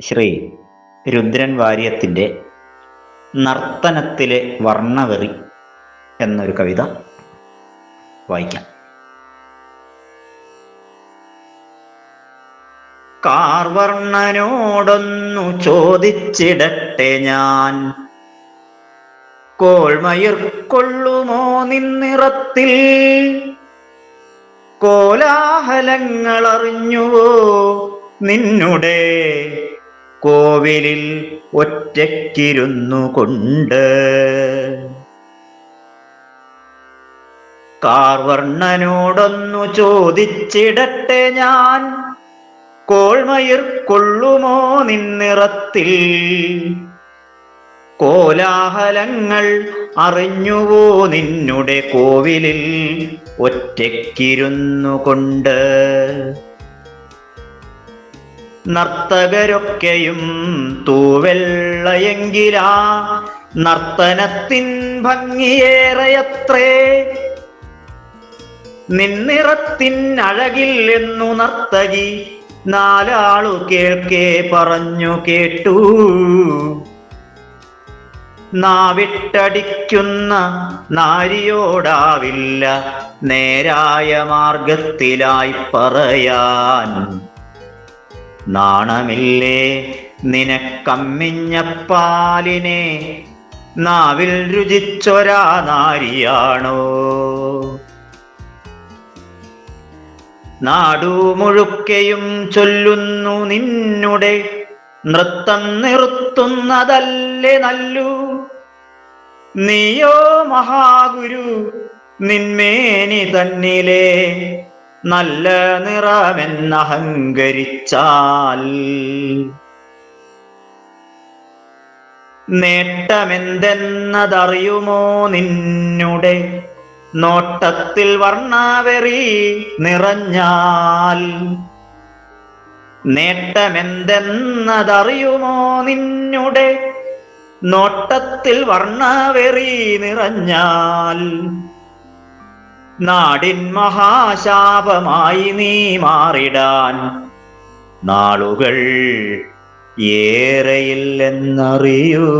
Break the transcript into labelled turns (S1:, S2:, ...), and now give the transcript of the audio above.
S1: ശ്രീ രുദ്രൻ വാര്യത്തിന്റെ നർത്തനത്തിലെ വർണവെറി എന്നൊരു കവിത വായിക്കാം. കാർവർണനോടൊന്നു ചോദിച്ചിടട്ടെ ഞാൻ. കോൾമയിർ കൊള്ളുമോ നിന്നിറത്തിൽ? കോലാഹലങ്ങളറിഞ്ഞുവോ നിന്നുടേ? കോവിലിൽ ഒറ്റയ്ക്കിരുന്നു കൊണ്ട് കാർവർണനോടൊന്നു ചോദിച്ചിടട്ടെ ഞാൻ. കോൾമയിർ കൊള്ളുമോ നിന്നിറത്തിൽ? കോലാഹലങ്ങൾ അറിഞ്ഞുവോ നിന്നുടെ കോവിലിൽ ഒറ്റയ്ക്കിരുന്നു കൊണ്ട് നർത്തകരൊക്കെയും തൂവെള്ളയെങ്കിലാ നർത്തനത്തിൻ ഭംഗിയേറെയത്രേ. നിന്നിറത്തിൻ അഴകിൽ എന്നു നർത്തകി നാലാളു കേൾക്കെ പറഞ്ഞു കേട്ടു. നാവിട്ടടിക്കുന്ന നാരിയോടാവില്ല നേരായ മാർഗത്തിലായി പറയാൻ. നാണമില്ലേ നിനക്കമ്മിഞ്ഞ പാലിനെ നാവിൽ രുചിച്ചൊരാ നാരിയാണോ? നാടു മുഴുക്കയും ചൊല്ലുന്നു നിന്നുടെ നൃത്തം നിർത്തുന്നതല്ലേ നല്ലു? നീയോ മഹാഗുരു നിന്മേനി തന്നിലെ നല്ല നിറമെന്നഹങ്കരിച്ചാൽ. നേട്ടമെന്തെന്നതറിയുമോ നിന്നുടെ? നോട്ടത്തിൽ വർണാവെറി നിറഞ്ഞാൽ. നേട്ടമെന്തെന്നതറിയുമോ നിന്നുടെ? നോട്ടത്തിൽ വർണാവെറി നിറഞ്ഞാൽ. നാടിൻ മഹാശാപമായി നീ മാറിടാൻ നാളുകൾ ഏറെയില്ലെന്നറിയൂ.